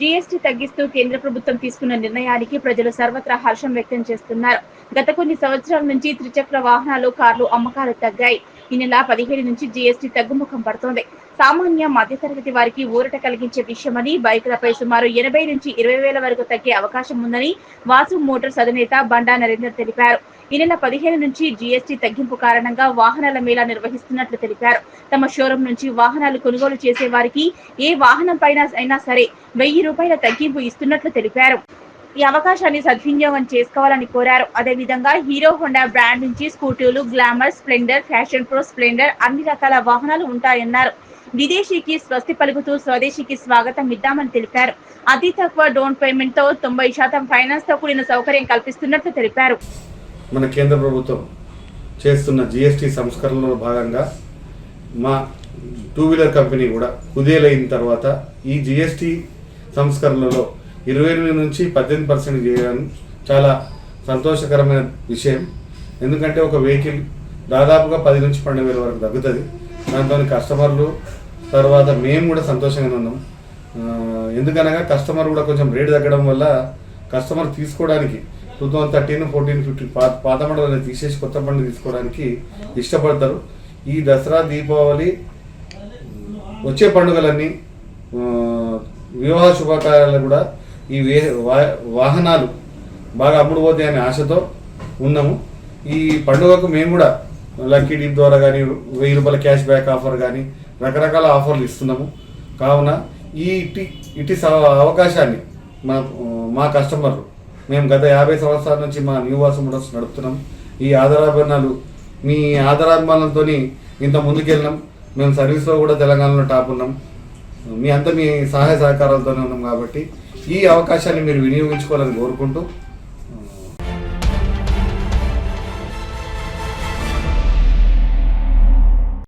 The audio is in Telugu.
జీఎస్టీ తగ్గిస్తూ కేంద్ర ప్రభుత్వం తీసుకున్న నిర్ణయానికి ప్రజలు సర్వత్రా హర్షం వ్యక్తం చేస్తున్నారు. గత కొన్ని సంవత్సరాల నుంచి త్రిచక్ర వాహనాలు కార్లు అమ్మకాలు తగ్గాయి. ఈ నెల పదిహేడు నుంచి జీఎస్టీ తగ్గుముఖం పడుతోంది. సామాన్య మధ్యతరగతి వారికి ఊరట కలిగించే విషయమని బైకులపై సుమారు ఎనభై నుంచి ఇరవై వేల వరకు తగ్గే అవకాశం ఉందని వాసు మోటార్స్ అధినేత బండా నరేందర్ తెలిపారు. ఈ నెల పదిహేను నుంచి జీఎస్టీ తగ్గింపు కారణంగా వాహనాల మేళా నిర్వహిస్తున్నట్లు తెలిపారు. తమ షోరూం నుంచి వాహనాలు కొనుగోలు చేసే వారికి ఏ వాహనం పైన అయినా సరే వెయ్యి రూపాయల తగ్గింపు ఇస్తున్నట్లు తెలిపారు. ఈ అవకాశాన్ని సద్వినియోగం చేసుకోవాలని కోరారు. అదేవిధంగా హీరో హోండా బ్రాండ్ నుంచి స్కూటీలు Glamour Splendor Fashion Pro Splendor అన్ని రకాల వాహనాలు ఉంటాయన్నారు. విదేశీకి స్వస్తి పలుకుతూ స్వదేశీకి స్వాగతం ఇద్దామని తెలిపారు. అతి తక్కువ డౌన్ పేమెంట్తో తొంభై శాతం ఫైనాన్స్తో కూడిన సౌకర్యం కల్పిస్తున్నట్లు తెలిపారు. మన కేంద్ర ప్రభుత్వం చేస్తున్న జిఎస్టీ సంస్కరణలో భాగంగా మా టూ వీలర్ కంపెనీ కూడా కుదేలైన తర్వాత ఈ జిఎస్టీ సంస్కరణలో ఇరవై ఎనిమిది నుంచి పద్దెనిమిది పర్సెంట్ చేయడం చాలా సంతోషకరమైన విషయం. ఎందుకంటే ఒక వెహికల్ దాదాపుగా పది నుంచి పన్నెండు వేల వరకు తగ్గుతుంది. దాంతో కస్టమర్లు తర్వాత మేము కూడా సంతోషంగానే ఉన్నాం. ఎందుకనగా కస్టమర్ కూడా కొంచెం రేట్ తగ్గడం వల్ల కస్టమర్ తీసుకోవడానికి two thousand thirteen fourteen fifteen పాత పాత మోడల్ తీసేసి కొత్త పండుగ తీసుకోవడానికి ఇష్టపడతారు. ఈ దసరా దీపావళి వచ్చే పండుగలన్నీ వివాహ శుభకార్యాలు కూడా ఈ వే వా- వాహనాలు బాగా అమ్ముడు పోతాయనే అనే ఆశతో ఉన్నాము. ఈ పండుగకు మేము కూడా లక్కీ డీప్ ద్వారా కానీ వెయ్యి రూపాయల క్యాష్ బ్యాక్ ఆఫర్ కానీ రకరకాల ఆఫర్లు ఇస్తున్నాము. కావున ఈ ఇట్టి ఇట్టి అవకాశాన్ని మా మా కస్టమర్లు మేము గత యాభై సంవత్సరాల నుంచి మా నివాసం కూడా నడుపుతున్నాం. ఈ ఆధారాభరణాలు మీ ఆధారాభిమానంతో ఇంత ముందుకెళ్ళినాం. మేము సర్వీస్లో కూడా తెలంగాణలో టాప్ ఉన్నాం. మీ అంతా మీ సహాయ సహకారాలతోనే ఉన్నాం కాబట్టి ఈ అవకాశాన్ని మీరు వినియోగించుకోవాలని కోరుకుంటూ